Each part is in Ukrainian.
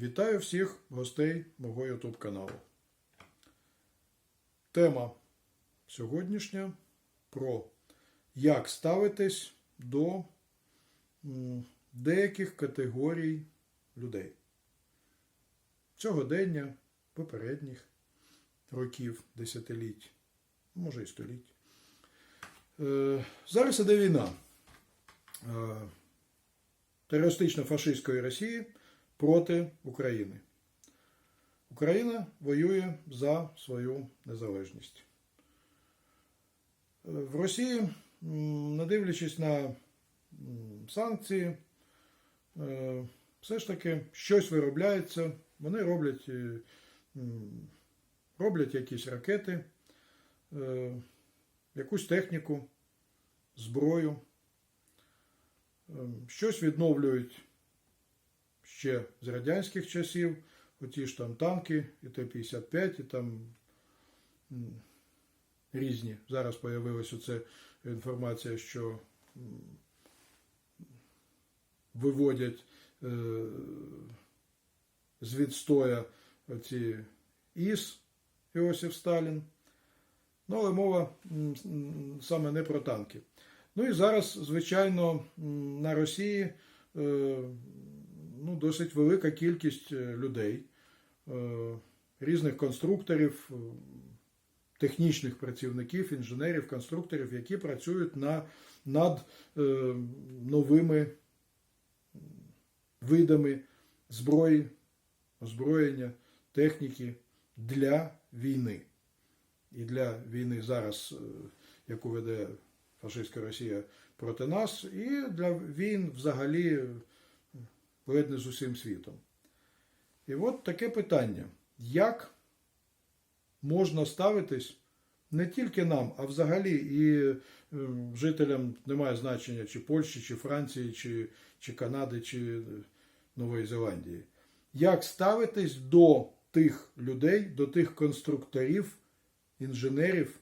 Вітаю всіх гостей мого YouTube каналу. Тема сьогоднішня про як ставитись до деяких категорій людей. Сьогодення, попередніх років, десятиліть, може і століть. Е, Зараз іде війна е, терористично-фашистської Росії проти України. Україна воює за свою незалежність. Е, В Росії, не дивлячись на санкції, е, все ж таки щось виробляється. Вони роблять, е, роблять якісь ракети, якусь техніку, зброю, щось відновлюють ще з радянських часів, оті ж там танки, і Т-55, і там різні. Зараз появилась оце інформація, що виводять е, з відстоя оці ІС Іосиф Сталін. Ну, але мова саме не про танки. Ну і зараз, звичайно, на Росії е, ну, досить велика кількість е, людей, е, різних конструкторів, е, технічних працівників, інженерів, конструкторів, які працюють на, над новими видами зброї, озброєння, техніки для війни. І для війни зараз, яку веде фашистська Росія проти нас, і для війн взагалі е, ледь не з усім світом. І от таке питання: як можна ставитись не тільки нам, а взагалі і е, жителям немає значення чи Польщі, чи Франції, чи, чи Канади, чи Нової Зеландії. Як ставитись до тих людей, до тих конструкторів, інженерів,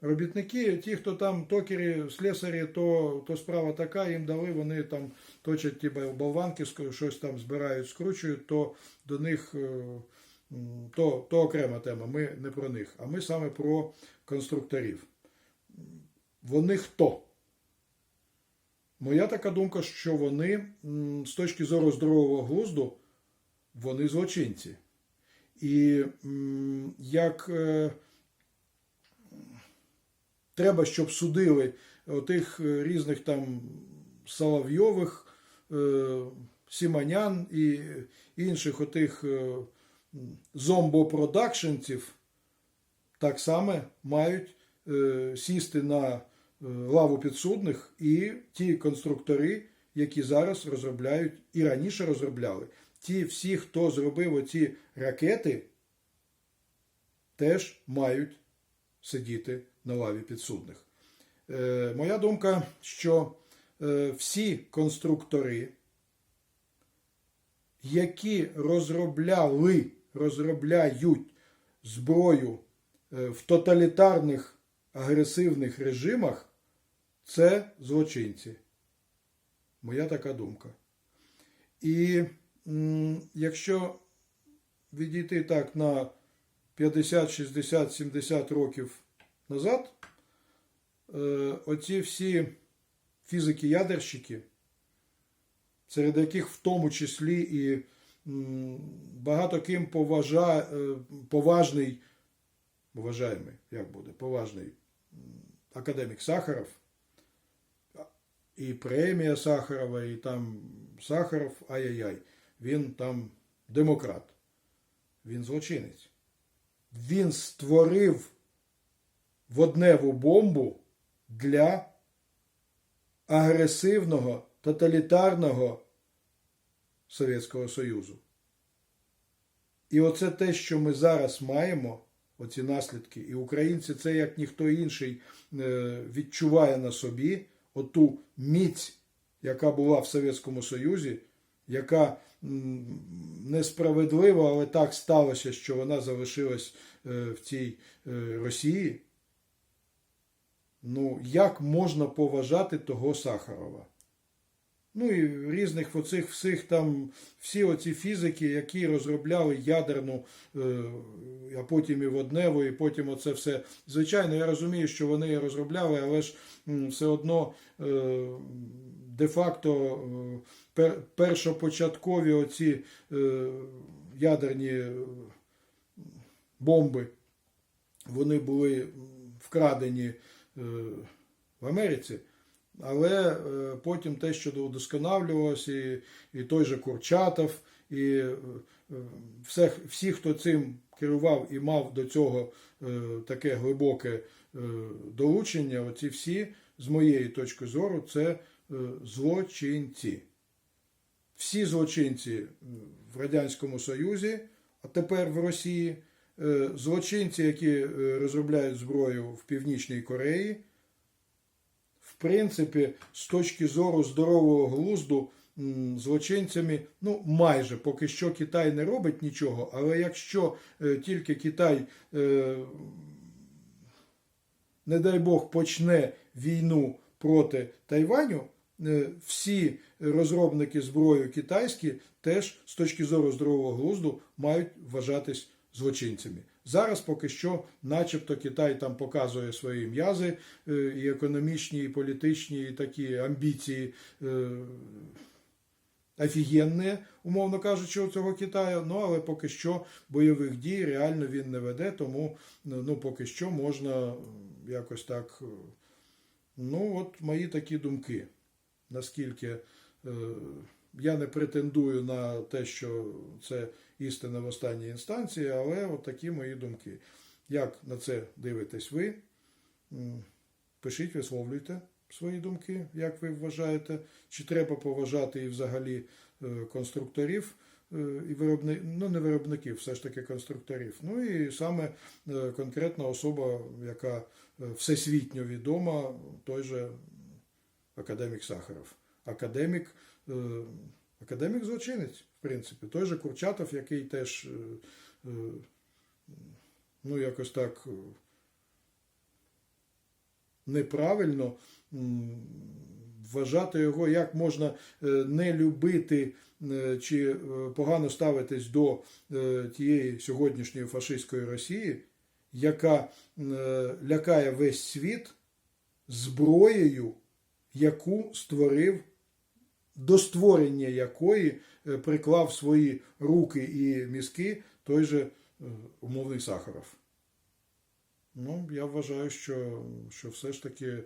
робітники, ті, хто там токері, слесарі, то, то справа така, їм дали, вони там точать ті болванки, щось там збирають, скручують, то до них е, то, то окрема тема. Ми не про них, а ми саме про конструкторів. Вони хто? Моя така думка, що вони з точки зору здорового глузду, вони злочинці. І як е, треба, щоб судили отих е, різних там Соловйових, е, Сіманян і інших отих е, зомбопродакшенців, так само мають е, сісти на е, лаву підсудних і ті конструктори, які зараз розробляють і раніше розробляли. Ті всі, хто зробив оці ракети, теж мають сидіти на лаві підсудних. Е, моя думка, що е, всі конструктори, які розробляли, розробляють зброю е, в тоталітарних агресивних режимах, це злочинці. Моя така думка. І якщо відійти так на 50, 60, 70 років назад, е, оці всі фізики-ядерщики, серед яких в тому числі і багато ким поважа, е, поважний, поважаємий, як буде, поважний академік Сахаров, і премія Сахарова, і там Сахаров, ай-яй-яй, він там демократ, він злочинець. Він створив водневу бомбу для агресивного, тоталітарного Совєтського Союзу. І оце те, що ми зараз маємо, оці наслідки, і українці це як ніхто інший е, відчуває на собі оту міць, яка була в Совєтському Союзі, яка несправедливо, але так сталося, що вона залишилась е, в цій е, Росії. Ну, як можна поважати того Сахарова? Ну і різних оцих всіх там, всі оці фізики, які розробляли ядерну, е, а потім і водневу, і потім оце все. Звичайно, я розумію, що вони її розробляли, але ж все одно е, де-факто е, першопочаткові оці ядерні бомби, вони були вкрадені в Америці. Але е, потім те, що удосконалювалося, і, і той же Курчатов, і е, е, все, всі, хто цим керував і мав до цього е, таке глибоке е, долучення, оці всі, з моєї точки зору, це е, злочинці. Всі злочинці е, в Радянському Союзі, а тепер в Росії, е, злочинці, які е, розробляють зброю в Північній Кореї, в принципі, з точки зору здорового глузду, злочинцями, ну майже поки що Китай не робить нічого, але якщо е, тільки Китай, е, не дай Бог, почне війну проти Тайваню, е, всі розробники зброї китайські теж з точки зору здорового глузду мають вважатись злочинцями. Зараз поки що, начебто, Китай там показує свої м'язи е, і економічні, і політичні, і такі амбіції е, офігенні, умовно кажучи, у цього Китаю. Ну але поки що бойових дій реально він не веде, тому ну поки що можна якось так. е, Ну, от мої такі думки. Наскільки е, я не претендую на те, що це істина в останній інстанції, але от такі мої думки. Як на це дивитесь ви? Пишіть, висловлюйте свої думки, як ви вважаєте, чи треба поважати і взагалі е, конструкторів е, і виробни... ну не виробників, все ж таки конструкторів. Ну і саме е, конкретна особа, яка всесвітньо відома, той же академік Сахаров. Академік, е, академік злочинець, в принципі, той же Курчатов, який теж е, е, ну якось так неправильно вважати його, як можна не любити чи погано ставитись до тієї сьогоднішньої фашистської Росії, яка лякає весь світ зброєю, яку створив, до створення якої е, приклав свої руки і мізки той же е, умовний Сахаров. Ну, я вважаю, що, що все ж таки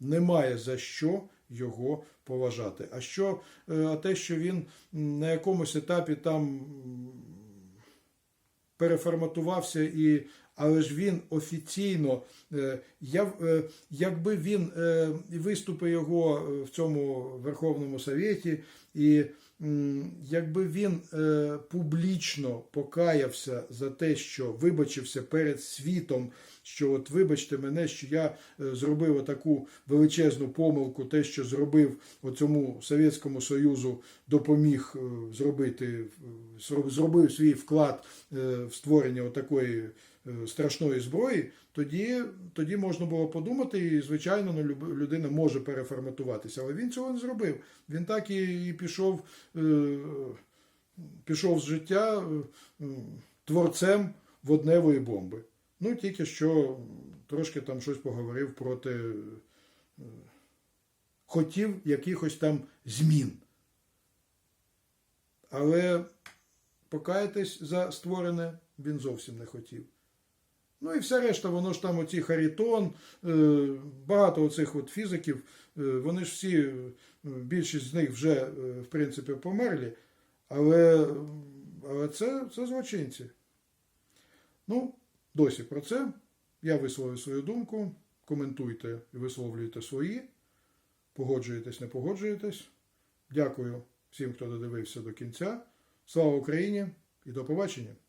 немає за що його поважати. А що е, а те, що він на якомусь етапі там переформатувався і. Але ж він офіційно, е, я, е, якби він е, виступи його в цьому Верховному Совєті, і якби він публічно покаявся за те, що вибачився перед світом, що от вибачте мене, що я зробив таку величезну помилку, те, що зробив оцьому Совєтському Союзу, допоміг зробити, зробив свій вклад в створення отакої страшної зброї, тоді, тоді можна було подумати, і, звичайно, ну, людина може переформатуватися. Але він цього не зробив. Він так і, пішов, е, пішов з життя е, творцем водневої бомби. Ну, тільки що трошки там щось поговорив проти. е, Хотів якихось там змін. Але покаятись за створене він зовсім не хотів. Ну і все решта, воно ж там оці Харітон, е, багато оцих от фізиків, е, вони ж всі, е, більшість з них вже, в принципі, померлі, але, але це, це злочинці. Ну, досі про це. Я висловив свою думку. Коментуйте і висловлюйте свої. Погоджуєтесь, не погоджуєтесь. Дякую всім, хто додивився до кінця. Слава Україні і до побачення!